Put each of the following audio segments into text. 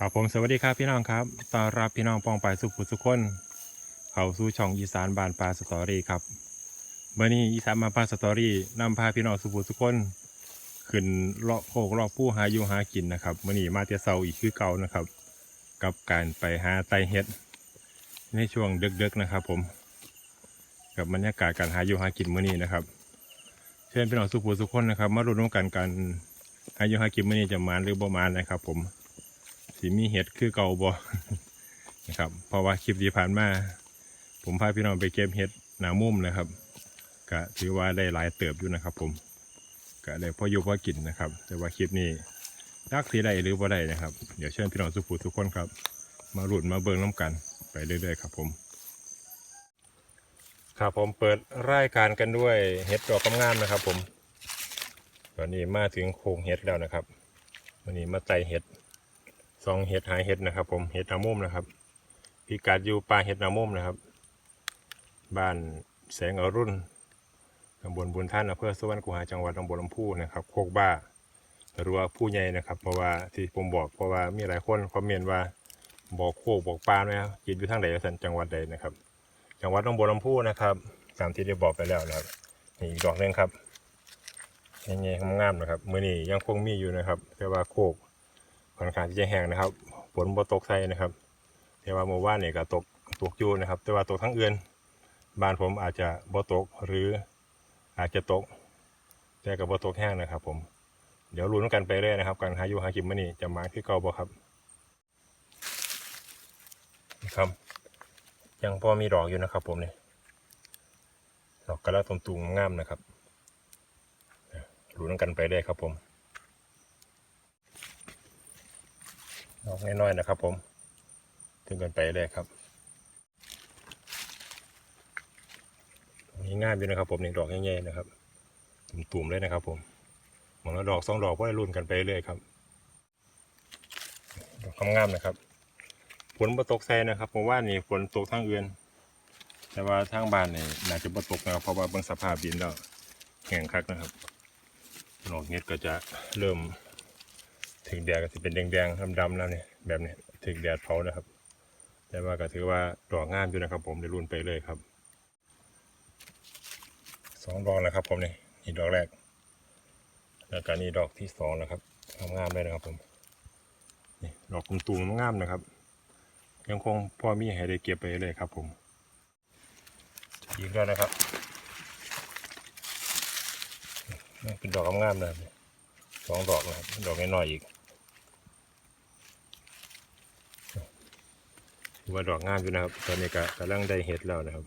ครับผมสวัสดีครับพี่น้องครับต้อนรับพี่น้องปองไปสุขสุขคน เข้าสู่ช่องอีสานบานปลาสตอรี่ครับเมื่อนี้อีสานบาปลาสตอรี่นำพาพี่น้องสุขสุขคน ขึ้นเลาะโคกเลาะผู้หาอยู่หากินนะครับเมื่อนี้มาเที่ยเสาอีกคือเก่านะครับ กับการไปหาไตเห็ดในช่วงเดึกๆนะครับ ผม กับบรรยากาศการหาอยู่หากินเมื่อนี้นะครับ เชิญพี่น้องสุขสุขคนนะครับ มารู้ร่วมกันการหาอยู่หากินเมื่อนี้จะมานหรือบ่มานนะครับ ผม สิมีเห็ดคือเก่าบ่นะครับเพราะว่าคลิปที่ผ่านมาผมพาพี่น้องไปเก็บเห็ดหนามุมนะครับก็ถือว่าได้หลายเติบอยู่นะครับ ผมก็ได้พออยู่พอกินนะครับ แต่ว่าคลิปนี้รักสีใดหรือบ่าได้นะครับ เดี๋ยวเชิญพี่น้องสุภูทุกคนครับ มาหลุดมาเบิ่งน้ำกันไปเรื่อยๆครับผมครับผมเปิดรายการกันด้วยเห็ดดอกงามนะครับ ผม ตอนนี้มาถึงโค้งเห็ดแล้วนะครับ วันนี้มาไต่เห็ด ซองเห็ดหาเห็ดนะครับ ผมเห็ดนามุมนะครับพิกัดอยู่ป่าเห็ดนามุมนะครับ บ้านแสงอรุณตำบลบุญท่านอำเภอสวรรคูหาจังหวัดหนองบัวลำพูนะครับโคกบ้าหรือว่าผู้ใหญ่นะครับ เพราะว่าที่ผมบอกเพราะว่ามีหลายคนคอมเมนต์ว่าบอกโคกบอกปลาไหมครับกินอยู่ทางใดสันจังหวัดใดนะครับ จังหวัดหนองบัวลำพูนะครับตามที่ได้บอกไปแล้วนะครับนี่อีกดอกหนึ่งครับยังไงงามๆนะครับมือนี้ยังคงมีอยู่นะครับ แต่ว่าโคก ค่อนข้างที่จะแห้งนะครับฝนบ่ตกใส่นะครับ แต่ว่าเมื่อวานเนี่ยก็ตกตกอยู่นะครับ แต่ว่าตกทั้งเอือนบ้านผมอาจจะบ่ตกหรืออาจจะตก แต่กับบ่ตกแห้งนะครับ ผมเดี๋ยวลุ้นกันไปเรื่อยนะครับการหาอยู่หากินมื้อนี้จะมาคือเก่าบ่ครับนี่ครับยังพอมีดอกอยู่นะครับ ผมเนี่ยดอกกระลาตุ่มๆงามนะครับลุ้นกันไปเรื่อยครับผม ดอกน้อยๆนะครับผมถึงกันไปเลยครับนี่ง่ายอยู่นะครับ ผมหนี่งดอกง่ๆนะครับตุ่มๆเลยนะครับ ผมหมดแล้วดอกสองดอกก็ได้รุ่นกันไปเรื่อยครับดอกงามๆนะครับฝนบ่ตกใส่นะครับผมว่านี่ฝนตกทางเอื่นแต่ว่าทางบ้านนี่น่าจะบ่ตกนะครับเพราะว่าเบิ่งสภาพดินแล้วแห้งคักนะครับดอกเห็ดก็จะเริ่ม ถึงแดดก็จะเป็นแดงๆดำๆแล้วเนี่ยแบบนี้ถึงแดดเผานะครับ แต่ว่าก็ถือว่าดอกงามอยู่นะครับ ผมได้รุ่นไปเลยครับสองดอกนะครับ ผมนี่นี่ดอกแรก แล้วก็นี่ดอกที่สองนะครับงามๆเลยนะครับผมนี่ดอกตุ่มๆงามนะครับ ยังคงพอมีให้ได้เก็บไปเลยครับ ผมอีกแล้วนะครับนี่เป็นดอกงามๆเลยสองดอกนะครับดอกน้อยๆอีก ถือ ว่าดอกงามอยู่นะครับ ตอนนี้ก็กำลังได้เห็ดแล้วนะครับ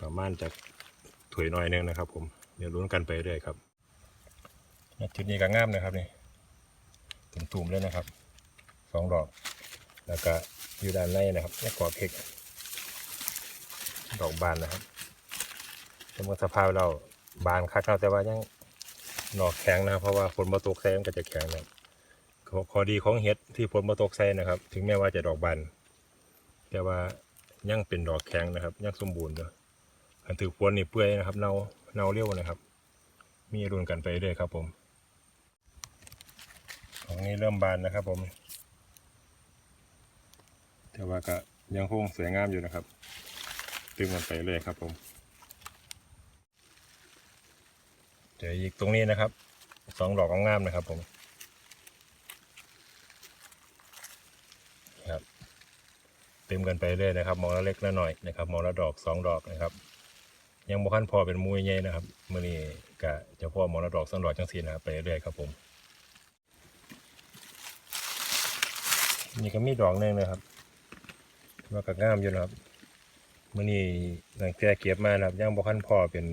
ประมาณจากถวยน้อยนึงนะครับ ผมเดี๋ยวลุ้นกันไปเรื่อยครับจุดนี้ก็งามนะครับนี่ตุ่มๆเลยนะครับสองดอก แล้วก็อยู่ด้านในนะครับและกรอเพกดอกบานนะครับสมมติสภาพเราบานคักเราแต่ว่ายังดอกแข็งนะเพราะว่าฝนมาตกแซมก็จะแข็งนะครับ ขอขอดีของเห็ดที่ผลมาตกใส่นะครับ ถึงแม้ว่าจะดอกบานแต่ว่ายังเป็นดอกแข็งนะครับ ยังสมบูรณ์เนาะอันถือฝนนี่เปื่อยนะครับ เนาเนาเร็วนะครับ มีรุนกันไปเรื่อยครับผม ของนี้เริ่มบานนะครับผม แต่ว่าก็ยังคงสวยงามอยู่นะครับ ตึงกันไปเรื่อยครับผมเดี๋ยวอีกตรงนี้นะครับ สองดอกงามๆนะครับผม ครับ เต็มกันไปเรื่อยนะครับมองละเล็กละหน่อยนะครับมองละดอกสองดอกนะครับ ยังบ่คันพอเป็นมุ้ยใหญ่นะครับมื่อนี้ก็จะพ่อมองละดอกสองดอกจังสีนะครับไปเรื่อยครับผมนี่ก็มีดอกหนึ่งนะครับว่าก็งามอยู่นะครับมื่อนี้หลังจากเก็บมานะครับยังบ่คันพอเป็น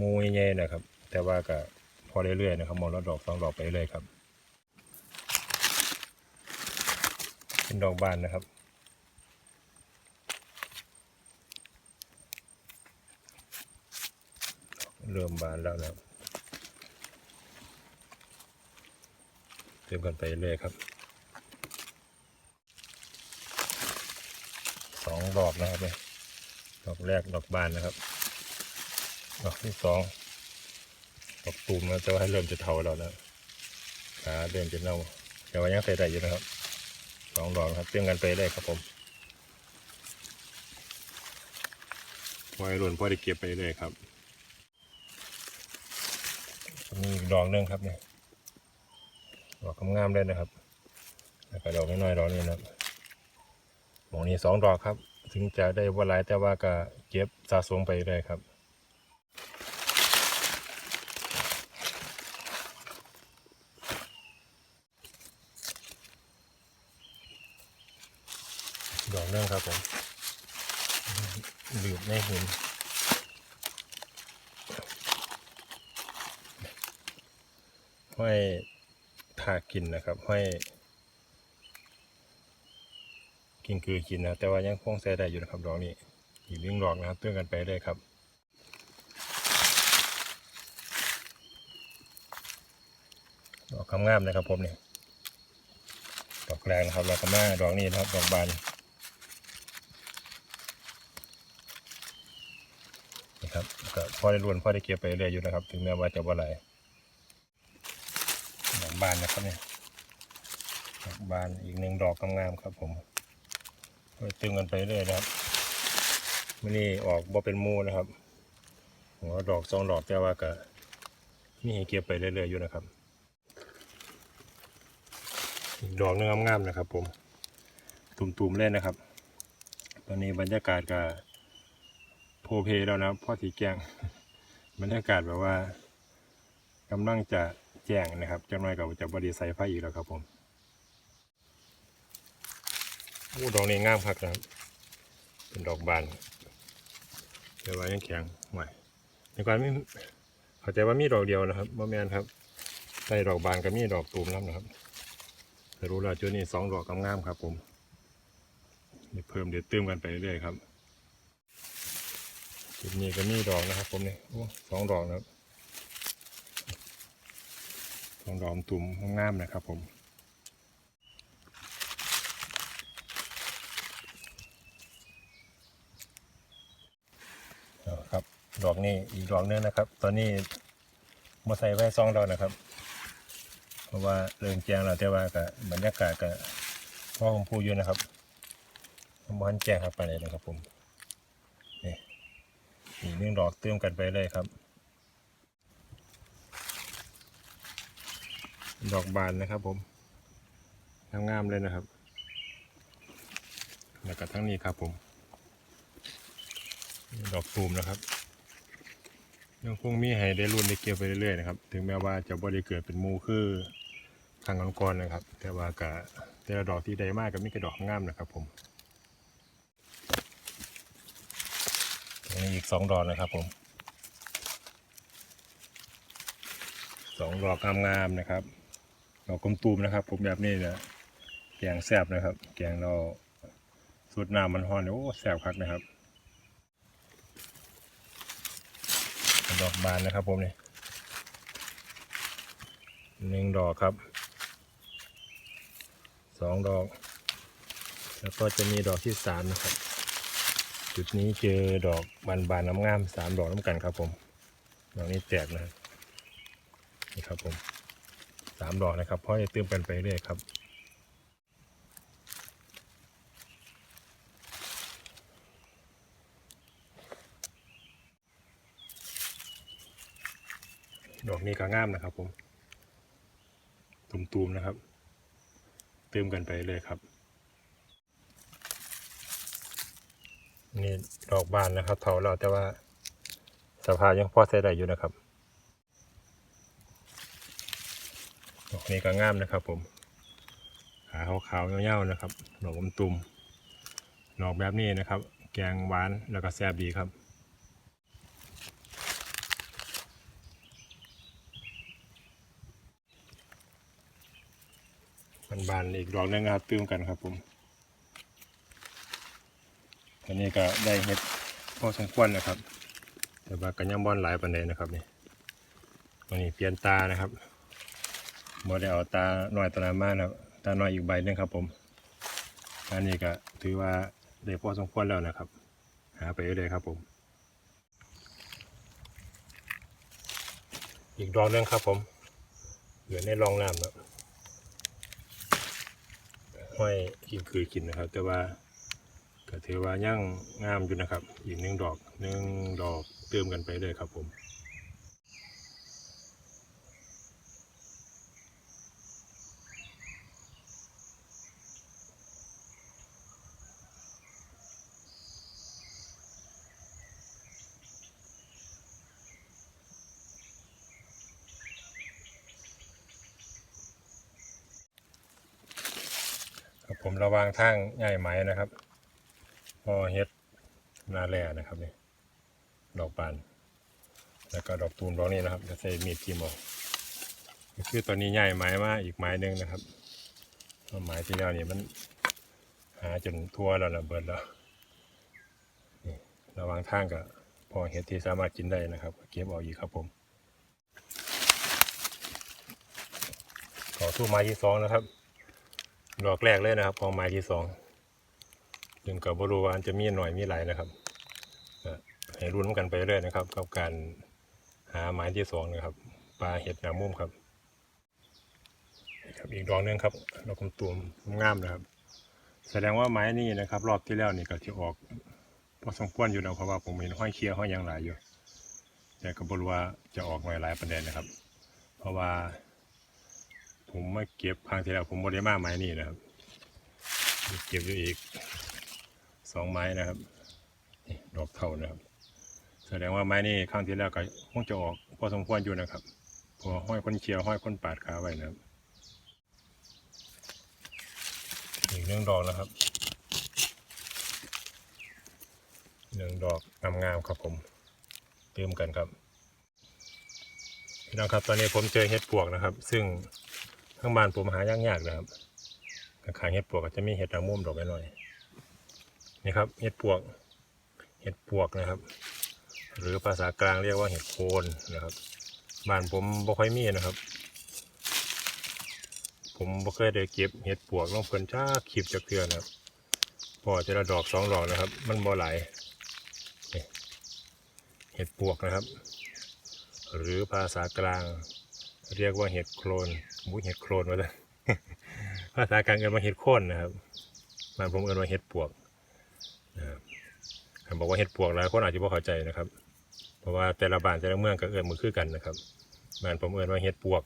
มุ้ยใหญ่นะครับ แต่ว่าก็พอเรื่อยๆนะครับมองละดอกสองดอกไปเรื่อยครับเป็นดอกบานนะครับ เริ่มบานแล้วนะครับเติมกันไปเรื่อยครับสองดอกนะครับเนี่ยดอกแรกดอกบานนะครับดอกที่สองดอกตูมนะจะว่าให้เริ่มจะเทาแล้วนะขาเดินจนเน่าแต่ว่ายังใส่ได้อยู่นะครับสองดอกครับเตือนกันไปเลยครับผมไว้รุ่นพอได้เก็บไปเลยครับ มีอีกดอกนึงครับเนี่ยดอกงามๆเลยนะครับแล้วก็ดอกน้อยๆดอกนี้นะครับหมองนี้สองดอกครับ ถึงจะได้ว่าหลายแต่ว่าก็เก็บสะสมไปเลยครับดอกเรื่องครับผมหลืบในหิน ห้อยทากินนะครับห้อยกินคือกินนะแต่ว่ายังคงใช้ได้อยู่นะครับดอกนี้อีกวิ่งดอกนะครับเตือนกันไปเลยครับดอกงามนะครับผมเนี่ยดอกแรงนะครับแล้วก็มาดอกนี้นะครับดอกบานนะครับก็พอได้รวนพอได้เก็บไปเรื่อยอยู่นะครับ ถึงแม้ว่าจะว่าไรดอก บานนะครับเนี่ยดอกบานอีกหนึ่งดอกงามๆครับผมก็ตึงกันไปเรื่อยนะครับไม่นี่ออกบ่เป็นมูนะครับหัวดอกสองดอกแต่ว่าก็มีให้เก็บไปเรื่อยๆอยู่นะครับอีกดอกหนึงงามๆนะครับ ผม ตุ่มๆเล่นนะครับ ตอนนี้บรรยากาศก็โพเพแล้วนะพ่อสีแกงบรรยากาศแบบว่ากำลังจะ แจ้งนะครับจังหน่อยกับจะบดีใส่ไฟอีกแล้วครับผมอู้ดอกนี้งามครับนะครับเป็นดอกบานแต่ว่ายังแข็งใหม่ในความไม่เข้าใจว่ามีดอกเดียวนะครับบ่แมนครับใส่ดอกบานก็มีดอกตูมน้ำนะครับแต่รู้แล้วจุดนี้สองดอกงามครับ ผมเดี๋ยวเพิ่มเดี๋ยวเติมกันไปเรื่อยๆครับจุดนี้ก็มีดอกนะครับ ผมเนี่ยสองดอกนะครับ สองดอกตุ่มงามๆนะครับผมครับดอกนี้อีกดอกนึงนะครับ ตอนนี้มาใส่ไว้ซองดอกนะครับ เพราะว่าเริ่มแจงแล้วแต่ว่าก็บบรรยากาศก็พ่อผมพูดอยู่นะครับมันแจงครับไปเลยนะครับผมนี่อีกหนึ่งดอกเติมกันไปเลยครับ ดอกบานนะครับ ผมงามๆเลยนะครับ แล้วก็ทั้งนี้ครับผม ดอกตูมนะครับ ยังคงมีให้ได้รุ่นได้เกี่ยวไปเรื่อยๆนะครับ ถึงแม้ว่าจะบ่ได้เกิดเป็นมูคือทางก่อนๆนะครับ แต่ว่ากะแต่ละดอกที่ได้มากก็มีกระดอกงามนะครับ ผมอีกสองดอกนะครับผมสองดอกงามๆนะครับ ดอกกลมตูมนะครับ ผมแบบนี้นะแกงแซบนะครับ แกงเราสูตรน้ำมันหอนโอ้แซบคักนะครับดอกบานนะครับ ผมเนี่ยหนึ่งดอกครับสองดอก แล้วก็จะมีดอกที่สามนะครับ จุดนี้เจอดอกบานบานน้ำงามสามดอกน้ำกันครับผมดอกนี้แตกนะครับนี่ครับผม สามดอกนะครับ เพราะจะเติมกันไปเรื่อยครับดอกนี้ก็งามนะครับผม ตุ่มๆนะครับ เติมกันไปเลยครับ นี่ดอกบานนะครับเถาเราแต่ว่าสภาพยังพอใช้ได้อยู่นะครับ ดอก นี้ก็งามนะครับ ผม ขาขาวๆเงาๆนะครับดอกอมตุ่มดอกแบบนี้นะครับ แกงหวานแล้วก็แซ่บดีครับบานๆอีกดอกหนึงนะครับตื้มกันครับผมอันนี้ก็ได้เห็ดพอสมควรนะครับ แต่ว่ากันยังบอนหลายปันใดนะครับนี่วันนี้เปลี่ยนตานะครับ บ่ได้เอาตาหน่อยตานามานะครับตาหน่อยอีกใบหนึงครับ ผมอันนี้ก็ถือว่าได้พอสมควรแล้วนะครับ หาไปเรื่อยครับผม อีกดอกหนึงครับ ผมเหลือในรองน้ำแล้วห้อยกินคือกินนะครับ แต่ว่าก็ถือว่ายังงามอยู่นะครับ อีกหนึ่งดอกหนึ่งดอกเติมกันไปเลยครับผม ครับผมระ วางทางง่ายไหมนะครับ พอเฮ็ดหนาแร่นะครับนี่ดอกบาน แล้วก็ดอกตูมดอกนี้นะครับจะใส่มีดจิ้มออกคือตอนนี้ใหญ่ไม้มาอีกไม้หนึ่งนะครับเพราะไม้ที่แล้วนี่มันหาจนทั่วแล้วนะเบิดแล้วนี่ระวางทางกับพอเฮ็ดที่สามารถกินได้นะครับ เก็บออกอีกครับผม ขอสู้ไม้ที่สองนะครับ ดอกแรกเลยนะครับพอไม้ที่สองยังกับบรูวานจะมีหน่อยมีหลายนะครับให้รุ่นกันไปเรื่อยนะครับ กับการหาไม้ที่สองนะครับปลาเห็ดหนามุมครับครับอีกดอกหนึงครับดอกตุ่มๆงามนะครับ แสดงว่าไม้นี่นะครับ รอบที่แล้วนี่ก็ที่ออกพอสมควรอยู่นะเพราะว่าผมเห็นห้อยเคียห้อยยางหลายอยู่ แต่ก็บรูว่าจะออกหน่อยหลายประเด็นนะครับ เพราะว่า ผมมาเก็บครั้งที่แล้วผมบได้มาไม้นี่นะครับ เก็บอยู่อีกสองไม้นะครับดอกเท่านะครับ แสดงว่าไม้นี่ครั้งที่แล้วก็คงจะออกพอสมควรอยู่นะครับพอห้อยคนเชียวห้อยคนปาดขาไว้นะครับ อีกหนึ่งดอกนะครับหนึ่งดอกงามๆครับผมเติมกันครับพี่น้องครับตอนนี้ผมเจอเห็ดปวกนะครับ ซึ่ง ข้างบ้านผมหายากยากนะครับขางๆเห็ดปวกก็จะมีเห็ดระมุมดอกไม้หน่อยนี่ครับเห็ดปวก เห็ดปวกนะครับ หรือภาษากลางเรียกว่าเห็ดโคนนะครับ บ้านผมบ่ค่อยมีนะครับ ผมบ่เคยได้เก็บเห็ดปวกลองเพิ่นจ้าขีบจากเทือนะครับพอจะละดอกสองดอกนะครับ มันบ่ไหลเห็ดปวกนะครับ หรือภาษากลาง เรียกว่าเห็ดโครนมุ้เห็ดโครนมาเลยภาษากลางเอินว่าเห็ดโคนนะครับบ้านผมเอินว่าเห็ดปวกนะครับคำบอกว่าเห็ดปวกหลายคนอาจจะไม่เข้าใจนะครับ เพราะว่าแต่ละบ้านแต่ละเมืองก็เอินมือคือกันนะครับบ้านผมเอินว่าเห็ดปวก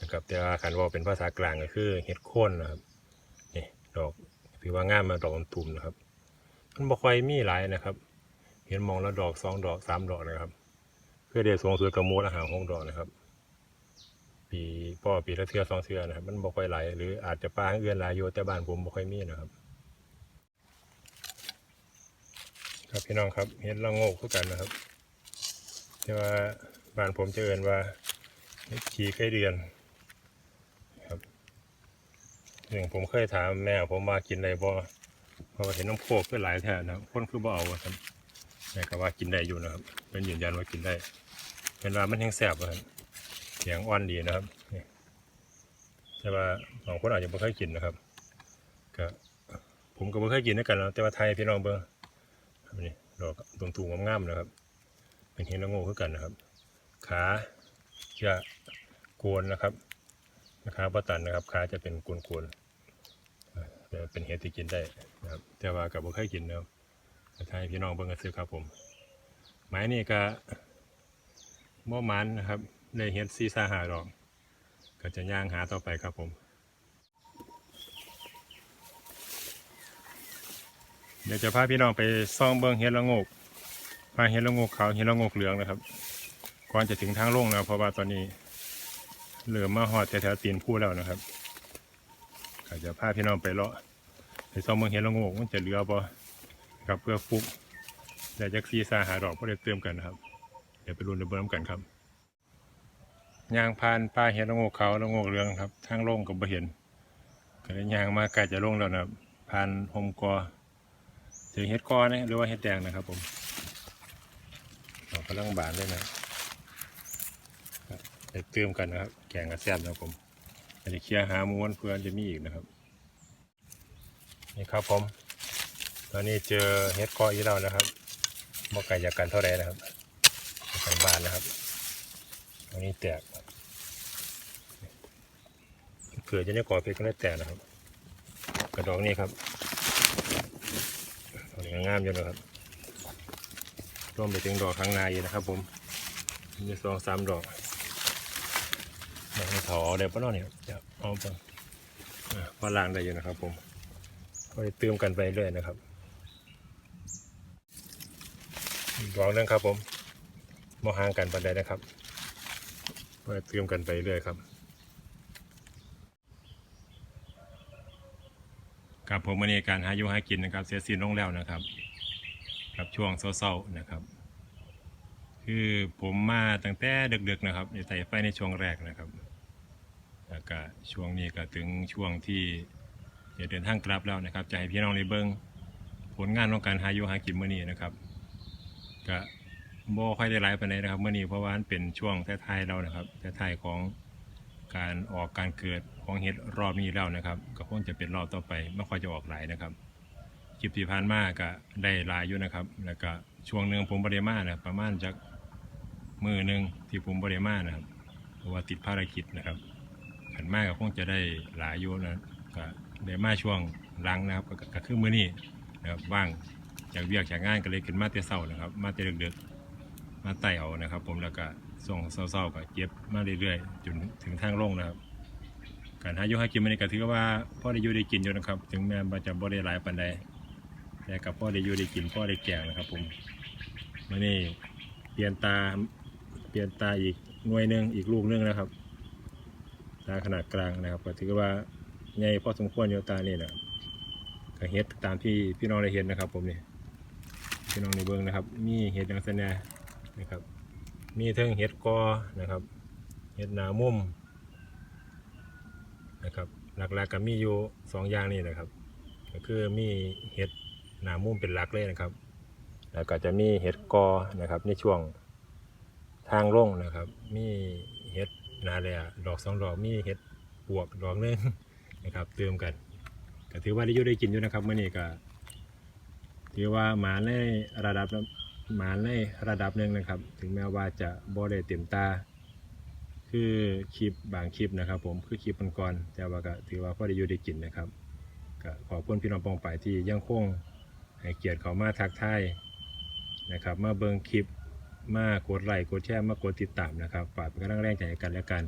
นะครับแต่ว่าคันว่าเป็นภาษากลางก็คือเห็ดโคนนะครับนี่ดอกถือว่างามมาดอกตุ่มนะครับ มันบ่ค่อยมีหลายนะครับ เห็นมองแล้วดอกสองดอกสามดอกนะครับ เพื่อเดียวสูงสุดกับมูลอาหารหกดอกนะครับ ปีพ่อปีละเทือสองเทือนะครับ มันบ่ค่อยไหลหรืออาจจะปลาเอื้อนหลายอยู่แต่บ้านผมบ่ค่อยมีนะครับ ครับพี่น้องครับเห็ดละโงกคือกันนะครับแต่ว่าบ้านผมจะเอินว่าเห็ดขี้ไก่เดือนครับซึ่งผมเคยถามแม่ผมว่ากินได้บ่เพราะว่าเห็นน้ำโคกก็หลายแท้นะคนคือบ่เอาครับแม่ก็ว่ากินได้อยู่นะครับเป็นยืนยันว่ากินได้เป็นว่ามันแห้งแซ่บอะครับ เสียงอ่อนดีนะครับแต่ว่าบางคนอาจจะไม่เคยกินนะครับก็ผมก็ไม่เคยกินด้วยกันนะแต่ว่าไทยพี่น้องเบิ้งครับนี่ดอกตรงตูงงามๆนะครับ เป็นเห็ดละโง่คือกันนะครับ ขาจะโกนนะครับขาปตันนะครับขาจะเป็นโกนๆอ่าแต่เป็นเห็ดที่กินได้นะครับ แต่ว่ากับไม่เคยกินนะครับไทยพี่น้องเบิ้งกันซื้อครับผมไม้นี่ก็บ่หมันนะครับ ได้เห็ดซีซ่าหาดอก ก็จะย่างหาต่อไปครับผมเดี๋ยวจะพาพี่น้องไปซ่องเบิ้องเห็ดละงกพาเห็ดละงกขาวเห็ดละงกเหลืองนะครับ ก่อนจะถึงทางลงนะเพราะว่าตอนนี้เหลือมาหอดแถวๆตีนผู้แล้วนะครับก็จะพาพี่น้องไปเลาะไปซ่องเบิ้องเห็ดละงกมันจะเหลือบ่ครับเพื่อฟุกแต่จากซีซ่าหาดอกเพื่อเติมกันนะครับ เดี๋ยวไปรุนเบิ้งกันครับ ยางพานปลาเห็ดละโงกเขาละโงกเหลืองครับทางลงก็บ่เห็นก็เลยยางมาใกล้จะลงแล้วนะครับพานหมกอเจอเห็ดกอนะหรือว่าเห็ดแดงนะครับ ผมเรากำลังบานเลยนะไปเติมกันนะครับ แกงกระแซบนะครับผมจะเคลียร์หาม้วนเพื่อนจะมีอีกนะครับ นี่ครับผม ตอนนี้เจอเห็ดกออีกแล้วนะครับบ่ไก่จากกันเท่าไรนะครับทางบานนะครับอันนี้แตกเกิดจะได้ก่อเพชรก็ได้แตกนะครับ กระดอกนี่ครับดอกนี้งามอยู่นะครับร่วมไปถึงดอกข้างในนะครับผมมีสองสามดอกดอกเขาเอาได้ปะเนาะเนี่ยจะเอาไปพอล้างได้อยู่นะครับ ผมก็เติมกันไปเรื่อยนะครับอีกดอกนึงครับ ผมมองห่างกันไปันใดนะครับก็เติมกันไปเรื่อยครับ ครับผมวันนี้การหาอยู่หากินนะครับเสียสิ้นลงแล้วนะครับกับช่วงเศร้าๆนะครับ คือผมมาตั้งแต่ดึกๆนะครับในไต่ไฟในช่วงแรกนะครับแล้วก็ช่วงนี้ก็ถึงช่วงที่จะเดินทางกลับแล้วนะครับ จะให้พี่น้องในเบิ้งผลงานของการหาอยู่หากินเมื้อนี้นะครับก็บ่ค่อยได้หลายปานนะครับเมื้อนี้เพราะว่ามันเป็นช่วงท้ายๆเรานะครับท้ายๆของ การออกการเกิดของเห็ดรอบนี้แล้วนะครับ ก็คงจะเป็นรอบต่อไปไม่ค่อยจะออกหลายนะครับคลิปที่ผ่านมาก็ได้หลายอยู่นะครับ แล้วก็ช่วงหนึ่งผมบริมานะประมาณจากมือหนึ่งที่ผมบริมานะครับเพราะว่าติดภารกิจนะครับขันมากก็คงจะได้หลายอยู่นะก็ได้มาช่วงลังนะครับก็คือมือนี้นะครับว่างจากเวียกจากงานก็เลยขึ้นมาแต่เช้านะครับ มาแต่ดึกๆ มาไต่เอานะครับ ผมแล้วก็ส่งเศร้าๆก็เก็บมาเรื่อยๆจนถึงทางลงนะครับ การหาอยู่หากินมันก็ถือว่าพ่อได้อยู่ได้กินอยู่นะครับ ถึงแม้ว่าจะบ่ได้หลายปานใดแต่กับพ่อได้อยู่ได้กินพ่อได้แก่งนะครับ ผมมื่อนี้เปลี่ยนตาเปลี่ยนตาอีกหน่วยหนึ่งอีกลูกหนึงนะครับ ตาขนาดกลางนะครับ ก็ถือว่าใหญ่พอสมควรอยู่ตานี่นะครับก็เฮ็ดตามที่พี่น้องได้เห็นนะครับ ผมนี่พี่น้องในเบิ้งนะครับ มีเห็ดดังสะแห นะครับ มีเทิงเห็ดกอนะครับ เห็ดหนามุมนะครับ หลักๆกก็มีอยู่สองอย่างนี่นะครับ ก็คือมีเห็ดหนามุมเป็นหลักเลยนะครับ แล้วก็จะมีเห็ดกอนะครับในช่วงทางลงนะครับ มีเห็ดหนาเลยดอกสองดอกมีเห็ดปวกดอกหนึงนะครับ เติมกันก็ถือว่าได้ยู่ได้กินอยู่นะครับเมื่อนี้ก็ถือว่าหมาในระดับ หมาในระดับหนึ่งนะครับ ถึงแม้ว่าจะบ่ได้เต็มตา คือคลิปบางคลิปนะครับ ผมคือคลิปก่อนๆแต่ว่าก็ถือว่าพอได้อยู่ได้กินนะครับก็ขอบคุณพี่น้องปองไปที่ยังคงให้เกียรติเขามาทักทายนะครับ มาเบิ่งคลิปมากดไลค์กดแชร์มากดติดตามนะครับฝากเป็นกำลังแรงใจกันและกัน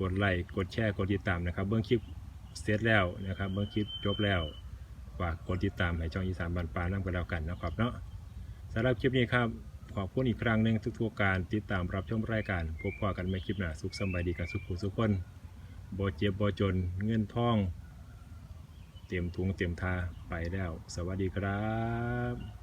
กดไลค์กดแชร์กดติดตามนะครับเบิ่งคลิปเสร็จแล้วนะครับเบิ่งคลิปจบแล้วฝากกดติดตามให้ช่องอีสานบันปาน้ำกันแล้วกันนะครับเนาะ สำหรับคลิปนี้ครับขอบคุณอีกครั้งหนึ่งทุกทุการติดตามรับชมรายการพบพอกันในคลิปหน้าสุขสบายดีกันสุขสุขคนบ่เจ็บบ่จนเงินทอง เต็มถุงเต็มทาไปแล้ว สวัสดีครับ